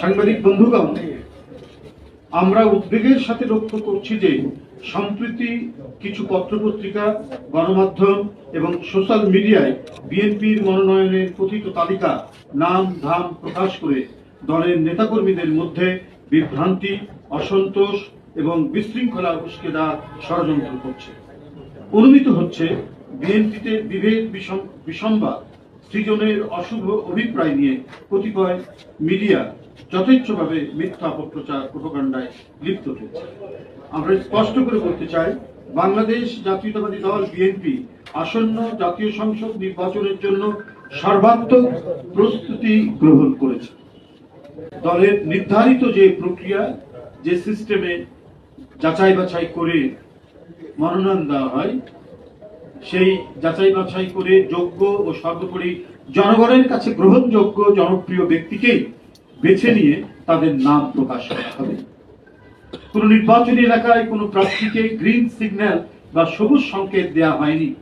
সাংবাদিক বন্ধুগণ, আমরা উদ্বেগের সাথে লক্ষ্য করছি যে সম্প্রতি কিছু পত্রপত্রিকা, গণমাধ্যম এবং সোশ্যাল মিডিয়ায় বিএনপির মনোনয়নের কথিত তালিকা নাম, ধাম প্রকাশ করে দলের নেতাকর্মীদের মধ্যে বিভ্রান্তি, অসন্তোষ এবং বিশৃঙ্খলা উস্কে দেওয়ার ষড়যন্ত্র করছে। অনুমিত হচ্ছে বিএনপিতে বিভেদ বিষম- বিসম্বাদ সৃজনের অশুভ অভিপ্রায় নিয়ে কতিপয় মিডিয়া যথেচ্ছভাবে মিথ্যা অপপ্রচার প্রোপাগান্ডায় লিপ্ত হয়েছে। আমরা স্পষ্ট করে বলতে চাই, বাংলাদেশ জাতীয়তাবাদী দল, বিএনপি, আসন্ন জাতীয় সংসদ নির্বাচনের জন্য সর্বাত্মক প্রস্তুতি গ্রহণ করেছে। দলের নির্ধারিত যে প্রক্রিয়া, যে সিস্টেমে যাচাই বাছাই করে মনোনয়ন দেওয়া হয় সেই যাচাই বাছাই করে যোগ্য ও সর্বোপরি জনগণের কাছে গ্রহণযোগ্য জনপ্রিয় ব্যক্তিকেই বেছে নিয়ে তাদের নাম প্রকাশ করা হবে। কোন নির্বাচনী এলাকায় কোনো প্রার্থীকে গ্রিন সিগন্যাল বা সবুজ সংকেত দেওয়া হয়নি।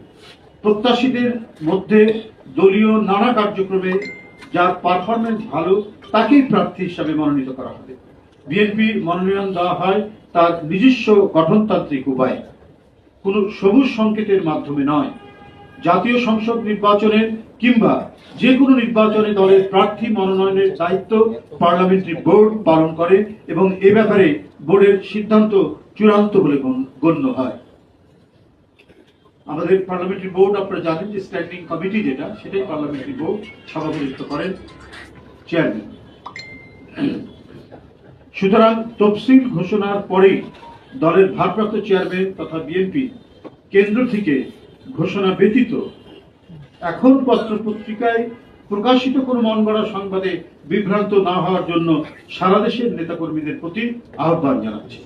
প্রত্যাশীদের মধ্যে দলীয় নানা কার্যক্রমে যার পারফরমেন্স ভালো, তাকেই প্রার্থী হিসাবে মনোনীত করা হবে। বিএনপির মনোনয়ন দেওয়া হয় তার নিজস্ব গঠনতান্ত্রিক উপায়। কোনো সবুজ সংকেতের মাধ্যমে নয়। জাতীয় সংসদ নির্বাচনের কিংবা যে কোনো নির্বাচনে দলের প্রার্থী মনোনয়নের দায়িত্ব পার্লামেন্টারি বোর্ড পালন করে এবং এ ব্যাপারে বোর্ডের সিদ্ধান্ত চূড়ান্ত বলে গণ্য হয়। আমাদের পার্লামেন্টারি বোর্ড, আপনারা জানেন যে স্ট্যান্ডিং কমিটি যেটা, সেটাই পার্লামেন্টারি বোর্ড সভাপতিত্ব করেন চেয়ারম্যান। সুতরাং তফসিল ঘোষণার পরেই দলের ভারপ্রাপ্ত চেয়ারম্যান তথা বিএনপি কেন্দ্র থেকে ঘোষণা ব্যতীত এখন পত্র পত্রিকায় প্রকাশিত কোনো মন গড়া সংবাদে বিভ্রান্ত না হওয়ার জন্য সারা দেশের নেতাকর্মীদের প্রতি আহ্বান জানাচ্ছি।